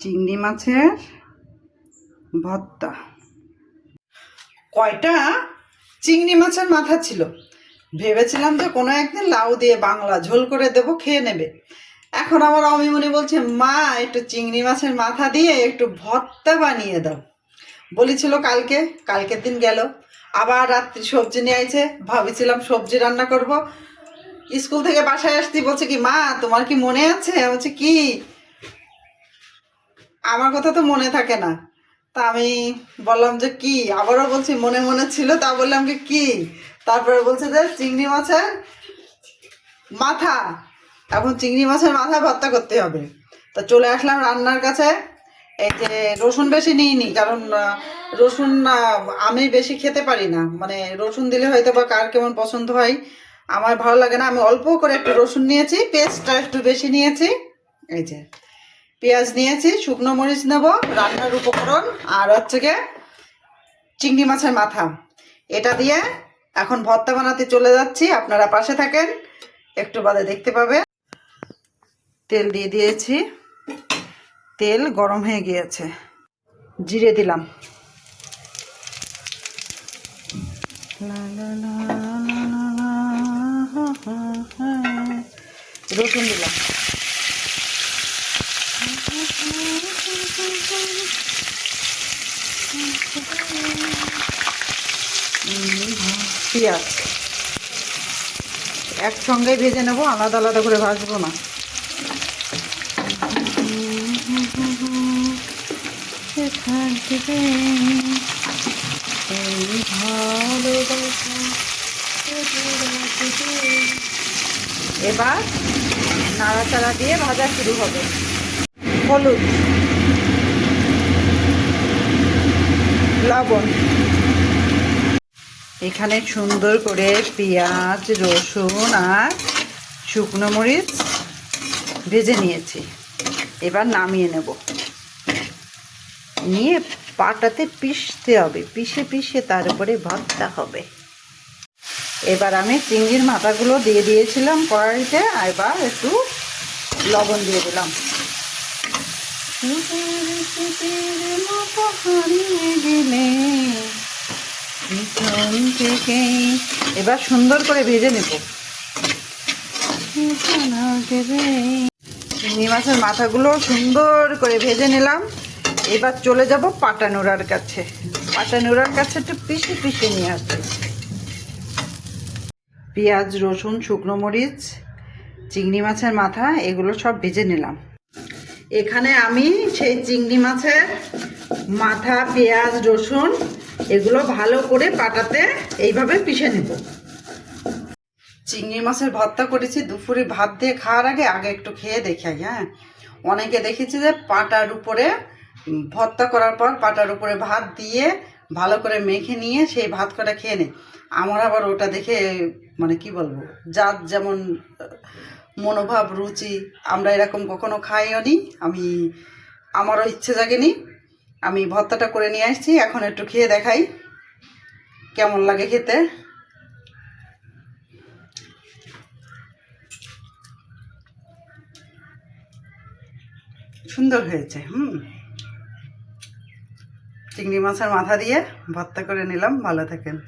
চিংড়ি মাছের ভর্তা। কয়টা চিংড়ি মাছের মাথা ছিল? ভেবেছিলাম যে কোনো একদিন লাউ দিয়ে বাংলা ঝোল করে দেব, খেয়ে নেবে। এখন আমার অমিমনি বলছে, মা, একটু চিংড়ি মাছের মাথা দিয়ে একটু ভর্তা বানিয়ে দাও। বলেছিল কালকে, কালকের দিন গেল। আবার রাত্রি সবজি নিয়ে আইছে, ভাবেছিলাম সবজি রান্না করব। স্কুল থেকে বাসায় আসতে বলছে কি, মা, তোমার কি মনে আছে? বলছি, কি? আমার কথা তো মনে থাকে না। তা আমি বললাম যে কি? আবারও বলছি, মনে মনে ছিল, তা বললাম যে কি? তারপরে বলছে যে চিংড়ি মাছের মাথা। এখন চিংড়ি মাছের মাথা ভর্তা করতে হবে। তা চলে আসলাম রান্নার কাছে। এই যে রসুন বেশি নিইনি, কারণ রসুন আমি বেশি খেতে পারি না। মানে রসুন দিলে হয়তো বা কার কেমন পছন্দ হয়, আমার ভালো লাগে না। আমি অল্প করে একটু রসুন নিয়েছি, পেস্টটা একটু বেশি নিয়েছি। এই যে। পেঁয়াজ নিয়েছি শুকনো মরিচ নেব রান্নার উপকরণ আর হচ্ছে গিয়ে চিংড়ি মাছের মাথা এটা দিয়ে এখন ভর্তা বানাতে চলে যাচ্ছি আপনারা পাশে থাকেন একটু বাদে দেখতে পাবে তেল দিয়ে দিয়েছি তেল গরম হয়ে গিয়েছে জিরে দিলাম। রসুন দিলাম পেঁয়াজ। একসঙ্গে ভেজে নেব আলাদা আলাদা করে ভাজবো না। থেকে এবার নাড়াচাড়া দিয়ে ভাজা শুরু হবে। হলুদ, লবণ। এখানে সুন্দর করে পেঁয়াজ, রসুন আর শুকনো মরিচ ভেজে নিয়েছি। এবার নামিয়ে নেব। নিয়ে পাটাতে পিষতে হবে। পিষে পিষে তার উপরে ভর্তা হবে। এবার আমি চিংড়ির মাথাগুলো দিয়ে দিয়েছিলাম কড়াইতে এবার একটু লবণ দিয়ে দিলাম। এবার সুন্দর করে ভেজে নেব। চিংড়ি মাছের মাথাগুলো সুন্দর করে ভেজে নিলাম। এবার চলে যাব পাটানোড়ার কাছে। পাটানোড়ার কাছে একটু পিষে পিষে নিয়ে আসবে। পেঁয়াজ, রসুন, শুকনো মরিচ, চিংড়ি মাছের মাথা, এগুলো সব ভেজে নিলাম। এখানে আমি সেই চিংড়ি মাছের মাথা, পেঁয়াজ, রসুন এগুলো ভালো করে পাটাতে এইভাবে পিষে নেব। চিংড়ি মাছের ভর্তা করেছি, দুপুরে ভাত দিয়ে খাওয়ার আগে আগে একটু খেয়ে দেখাই হ্যাঁ। অনেকে দেখেছি যে পাটার উপরে ভর্তা করার পর পাটার উপরে ভাত দিয়ে ভালো করে মেখে নিয়ে সেই ভাত কটা খেয়ে নেয় আমার আবার ওটা দেখে মানে কি বলব যার যেমন মনোভাব, রুচি আমরা এরকম কখনো খাইও নি। আমি, আমারও ইচ্ছে জাগেনি। আমি ভর্তাটা করে নিয়ে আসছি, এখন একটু খেয়ে দেখাই কেমন লাগে খেতে। সুন্দর হয়েছে, হুম। চিংড়ি মাছের মাথা দিয়ে ভর্তা করে নিলাম, ভালো থাকেন।